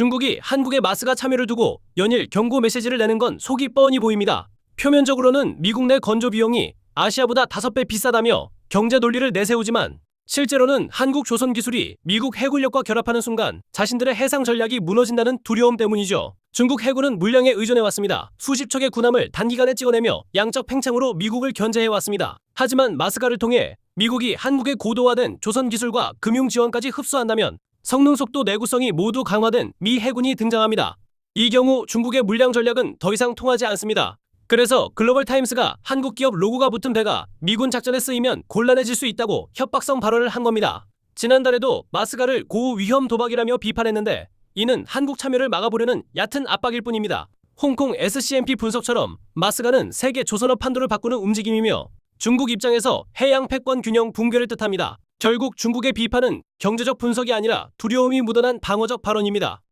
중국이 한국의 마스가 참여를 두고 연일 경고 메시지를 내는 건 속이 뻔히 보입니다. 표면적으로는 미국 내 건조 비용이 아시아보다 5배 비싸다며 경제 논리를 내세우지만 실제로는 한국 조선 기술이 미국 해군력과 결합하는 순간 자신들의 해상 전략이 무너진다는 두려움 때문이죠. 중국 해군은 물량에 의존해 왔습니다. 수십 척의 군함을 단기간에 찍어내며 양적 팽창으로 미국을 견제해 왔습니다. 하지만 마스가를 통해 미국이 한국의 고도화된 조선 기술과 금융 지원까지 흡수한다면 성능 속도 내구성이 모두 강화된 미 해군이 등장합니다. 이 경우 중국의 물량 전략은 더 이상 통하지 않습니다. 그래서 글로벌 타임스가 한국 기업 로고가 붙은 배가 미군 작전에 쓰이면 곤란해질 수 있다고 협박성 발언을 한 겁니다. 지난달에도 마스가를 고위험 도박이라며 비판했는데 이는 한국 참여를 막아보려는 얕은 압박일 뿐입니다. 홍콩 SCMP 분석처럼 마스가는 세계 조선업 판도를 바꾸는 움직임이며 중국 입장에서 해양 패권 균형 붕괴를 뜻합니다. 결국 중국의 비판은 경제적 분석이 아니라 두려움이 묻어난 방어적 발언입니다.